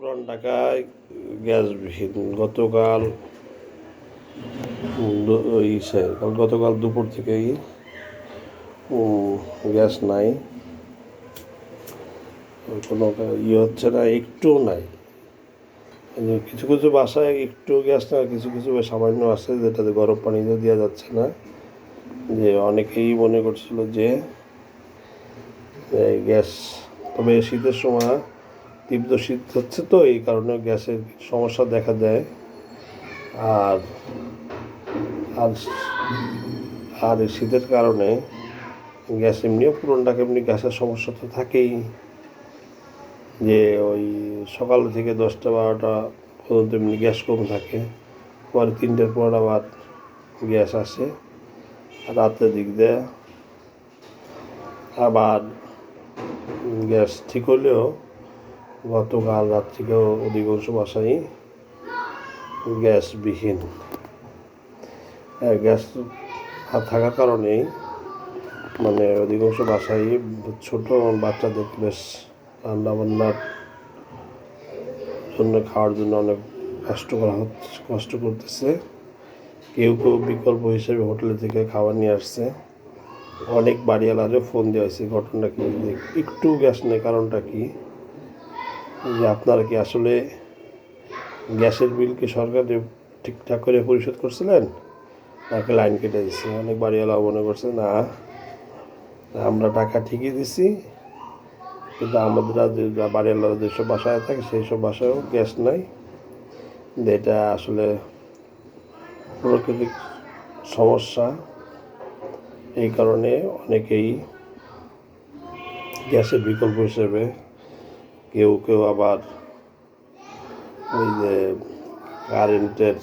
পুরান ঢাকায় গ্যাসবিহীন গতকাল গতকাল দুপুর থেকেই গ্যাস নাই। কোনো ইয়ে হচ্ছে না, একটুও নাই। কিছু কিছু বাসায় একটু গ্যাস না কিছু কিছু সামান্য আছে, যেটাতে গরম পানিতে দেওয়া যাচ্ছে না। যে অনেকেই মনে করছিল যে গ্যাস, তবে শীতের সময় তীব্র শীত হচ্ছে তো, এই কারণে গ্যাসের সমস্যা দেখা দেয়। আর আর আর এই শীতের কারণে গ্যাস এমনিও পুরনটাকে এমনি গ্যাসের সমস্যা তো থাকেই। যে ওই সকাল থেকে দশটা, বারোটা পর্যন্ত এমনি গ্যাস কম থাকে। পরে তিনটের পর আবার গ্যাস আসে, রাতের দিক দিয়ে। আবার গ্যাস ঠিক হলেও গতকাল রাত থেকেও অধিকাংশ বাসাই গ্যাসবিহীন। হ্যাঁ, গ্যাস থাকার কারণেই মানে অধিকাংশ বাসায় ছোট বাচ্চাদের বেশ রান্না বান্নার জন্য খাওয়ার জন্য অনেক কষ্ট করা কষ্ট করতেছে। কেউ কেউ বিকল্প হিসেবে হোটেল থেকে খাবার নিয়ে আসছে। অনেক বাড়িওয়ালারও ফোন দেওয়া হয়েছে ঘটনা কি? একটু গ্যাস নেই কারণটা কি? যে আপনারা কি আসলে গ্যাসের বিল কি সরকার ঠিকঠাক করে পরিশোধ করছিলেন? নাকি লাইন কেটে দিচ্ছে অনেক বাড়িওয়ালা মনে করছে, না, আমরা টাকা ঠিকই দিছি, কিন্তু আমাদের যে বাড়িওয়ালারা যেসব বাসায় থাকে, সেই সব বাসায়ও গ্যাস নাই। এটা আসলে প্রাকৃতিক সমস্যা। এই কারণে অনেকেই গ্যাসের বিকল্প হিসেবে কেউ কেউ আবার ওই যে কারেন্টের,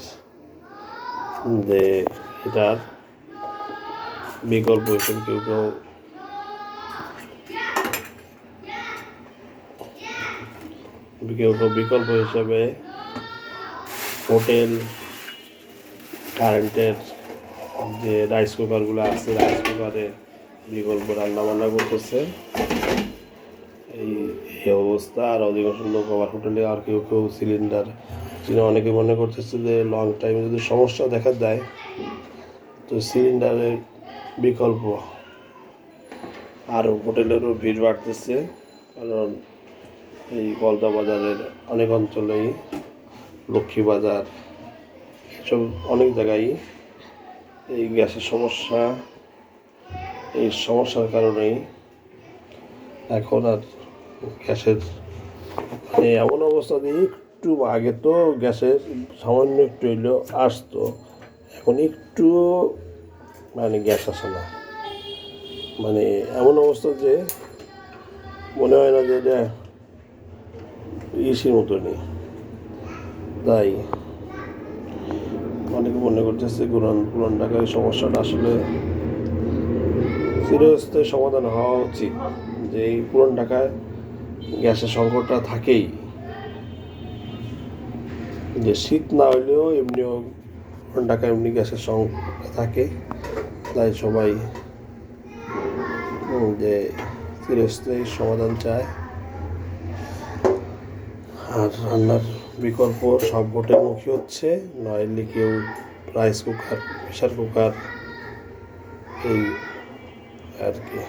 যে এটার বিকল্প হিসেবে কেউ কেউ কেউ কেউ বিকল্প হিসেবে হোটেল, কারেন্টের যে রাইস কুকারগুলো আছে, রাইস কুকারে বিকল্প রান্না বান্না করতেছে। এই অবস্থা? আর অধিকাংশ লোক আবার হোটেলে আর কেউ কেউ সিলিন্ডার যিনি অনেকে মনে করতেছে যে লং টাইমে যদি সমস্যা দেখা দেয়, তো সিলিন্ডারের বিকল্প। আর হোটেলেরও ভিড় বাড়তেছে, কারণ এই গলদা বাজারের অনেক অঞ্চলেই লক্ষ্মী বাজার, এসব অনেক জায়গায় এই গ্যাসের সমস্যা, এই সমস্যার কারণেই এখন আর গ্যাসের মানে এমন অবস্থা দিয়ে একটু আগে তো গ্যাসের সামান্য একটু হইলেও আসতো, এখন একটু মানে গ্যাস আসে না। মানে এমন অবস্থা যে মনে হয় না যে এটা ইসির মতো নেই তাই অনেকে মনে করতেছে পুরান পুরান ঢাকার সমস্যাটা আসলে চিরস্থায়ী সমাধান হওয়া উচিত। যে এই পুরান ঢাকায় গ্যাসের সংকটটা থাকেই। যে শীত না হইলেও এমনিও ঢাকায় এমনি গ্যাসের সংকট থাকে। তাই সবাই যে চিরস্থায়ী সমাধান চায়। আর রান্নার বিকল্প সব হোটেল মুখী হচ্ছে, নইলে কেউ রাইস কুকার প্রেশার কুকার, এই আর কি।